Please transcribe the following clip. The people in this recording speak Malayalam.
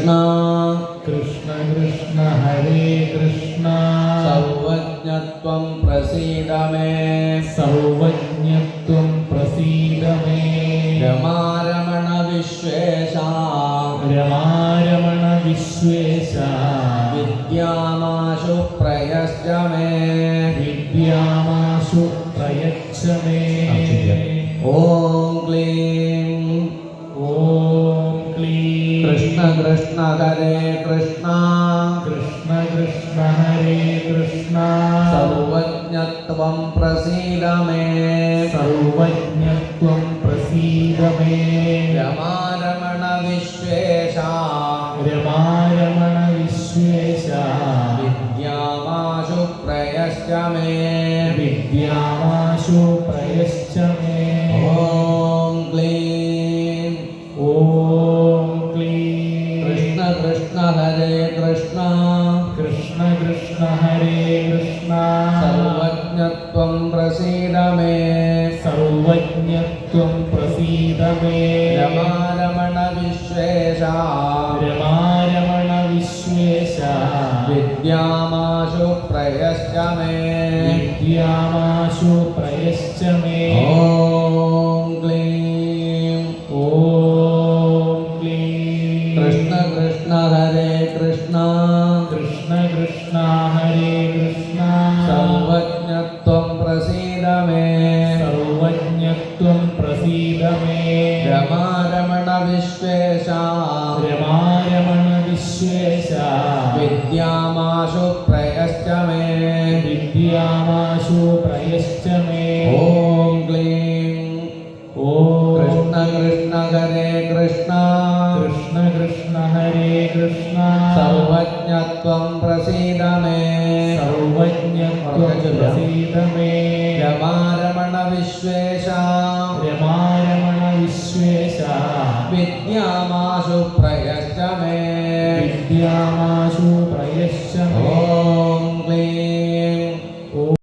കൃഷ്ണ. കൃഷ്ണ കൃഷ്ണ ഹരേ കൃഷ്ണ. സൗവജ്ഞത്വം പ്രസീദമേ സൗവജ്ഞത്വം പ്രസീദമേ രമാരമണ വിശ്വേശ. രമാരമണ വിശ്വേശ. വിദ്യാമാശു പ്രയശ്ച മേ വിദ്യാമാശു പ്രയച്ഛ മേ ഓം ക്ലീം കൃഷ്ണ കൃഷ്ണ ഹരേ കൃഷ്ണ. കൃഷ്ണ കൃഷ്ണ ഹരേ കൃഷ്ണ. സർവജ്ഞത്വം പ്രസീലമേ സർവജ്ഞത്വം പ്രസീദമേ രമാരമണ വിശ്വേശ രമാരമണ വിശ്വേശ വിദ്യാമാശു പ്രയശ്ച മേ വിദ്യാമാശു പ്രയശ്ച കൃഷ്ണ കൃഷ്ണ കൃഷ്ണ ഹരേ കൃഷ്ണ. സർവജ്ഞത്വം പ്രസീദ മേ സർവജ്ഞത്വം പ്രസീദ മേ രമാരമണ വിശ്വേശ രമാരമണ വിശ്വേശ വിദ്യാമാശു പ്രയശ്ചമേ വിദ്യാമാശു പ്രയശ്ച കൃഷ്ണ കൃഷ്ണ ഹരേ കൃഷ്ണ കൃഷ്ണ കൃഷ്ണ ഹരേ കൃഷ്ണ സർവജ്ഞത്വം പ്രസീദ മേ സർവജ്ഞത്വം പ്രസീദ മേ രമാരമണ വിശ്വേശ രമാരമണ വിശ്വേശ വിദ്യാമാശു പ്രയശ്ച മേ വിദ്യാമാശു പ്രയശ്ച മേ ഓം ഹരേ കൃഷ്ണ സർവജ്ഞത്വം പ്രസീദ മേ സർവജ്ഞത്വം പ്രസീദ മേ രമാരമണ വിശ്വേശ. രമാരമണ വിശ്വേശ. വിദ്യാമാശു പ്രയശ്ച മേ വിദ്യാമാശു പ്രയശ്ച മേ